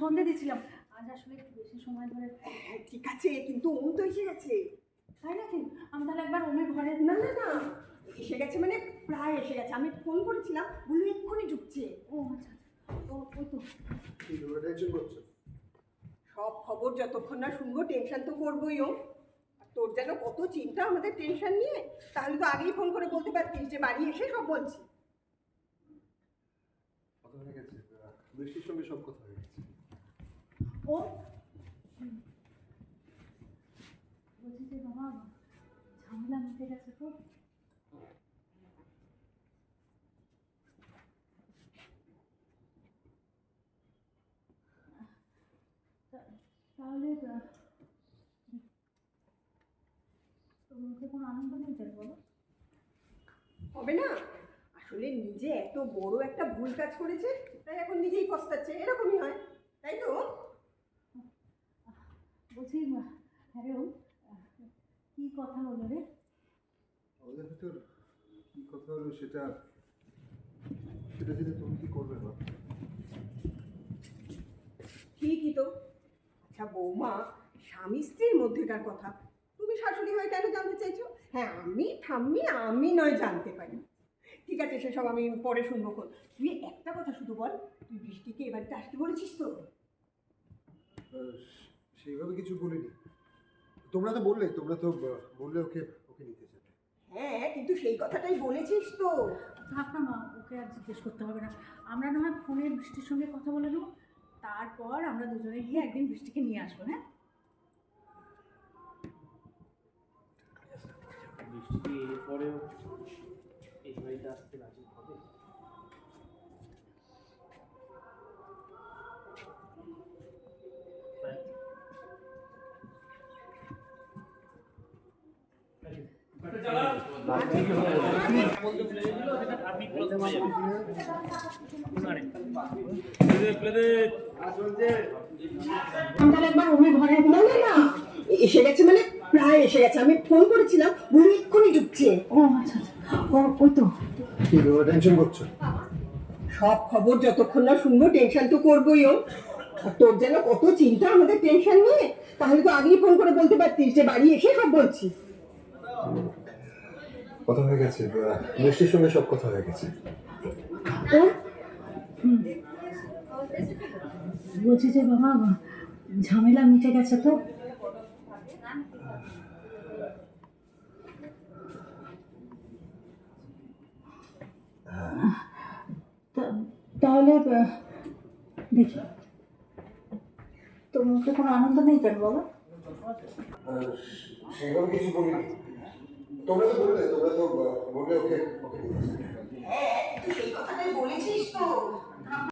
সন্ধে দিয়েছিলাম। আজ আসলে একটু বেশি সময় ধরে হ্যাঁ ঠিক আছে কিন্তু ওম তো এসে গেছে। তাই নাকি? আমি তাহলে একবার ওমের ঘরে না না না এসে গেছে মানে প্রায় এসে গেছে। আমি ফোন করেছিলাম বলল এক্ষুনি ঢুকছে। ও আচ্ছা আচ্ছা। ও ওই তো। সব খবর যতক্ষণ না শুনব টেনশন তো করবোই ও তোর যেন কত চিন্তা আমাদের টেনশন নিয়ে তাহলে তো আগেই ফোন করে বলতে পারতিস যে বাড়ি এসে সব বলছি। কথা হয়ে গেছে বৃষ্টির সঙ্গে সব কথা হয়ে গেছে। ও বলছি যে বাবা ঝামেলা মিটে গেছে তো তাহলে তোর মুখে কোনো আনন্দ নেই তাই বলো হবে না? আসলে নিজে এত বড় একটা ভুল কাজ করেছে, তাই এখন নিজেই পস্তাচ্ছে, এরকমই হয়, তাই তো? বলছি হ্যাঁ রে ও, আহ, কি কথা হলো রে? আমাদের ভিতর কি কথা হলো সেটা সেটা জেনে তুমি কি করবে না ঠিকই তো? আচ্ছা বৌমা স্বামী স্ত্রীর মধ্যেকার কথা। তুমি শাশুড়ি হয়ে কেন জানতে চাইছো? হ্যাঁ আমি ঠাম্মি আমি নয় জানতে পারি। ঠিক আছে সেসব আমি পরে শুনব খন তুই একটা কথা শুধু বল তুই বৃষ্টিকে এ বাড়িতে আসতে বলেছিস তো? সেইভাবে কিছু বলিনি। তোমরা তো বললে তোমরা তো বললে ওকে ওকে নিতে যাবে হ্যাঁ কিন্তু সেই কথাটাই বলেছিস তো। থাক না মা ওকে আর জিজ্ঞেস করতে হবে না। আমরা না হয় ফোনে বৃষ্টির সঙ্গে কথা বলে নেব তারপর আমরা দুজনে গিয়ে একদিন বৃষ্টিকে নিয়ে আসব হ্যাঁ? বৃষ্টি এরপরেও এই বাড়িতে আসতে রাজি হবে? এসে গেছে মানে প্রায় এসে গেছে। আমি ফোন করেছিলাম বলে এক্ষুনি ঢুকছে। ও আচ্ছা আচ্ছা। ও ওই তো। কি টেনশন করছ? সব খবর যতক্ষণ না শুনব টেনশন তো করবোই ও। তোর যেন কত চিন্তা আমাদের টেনশন নিয়ে। তাহলে তো আগেই ফোন করে বলতে পারতিস যে বাড়ি এসে সব বলছি। কথা হয়ে গেছে আহ, বৃষ্টির সঙ্গে সব কথা হয়ে গেছে। বলছি যে বাবা ঝামেলা মিটে গেছে তো? তাহলে দেখি। তোর মুখে কোনো আনন্দ নেই কেন বাবা? কিছু বলিনি। তোমরা তো বললে তোমরা তো বললে ওকে ওকে হ্যাঁ তুই সেই কথাটাই বলেছিস তো।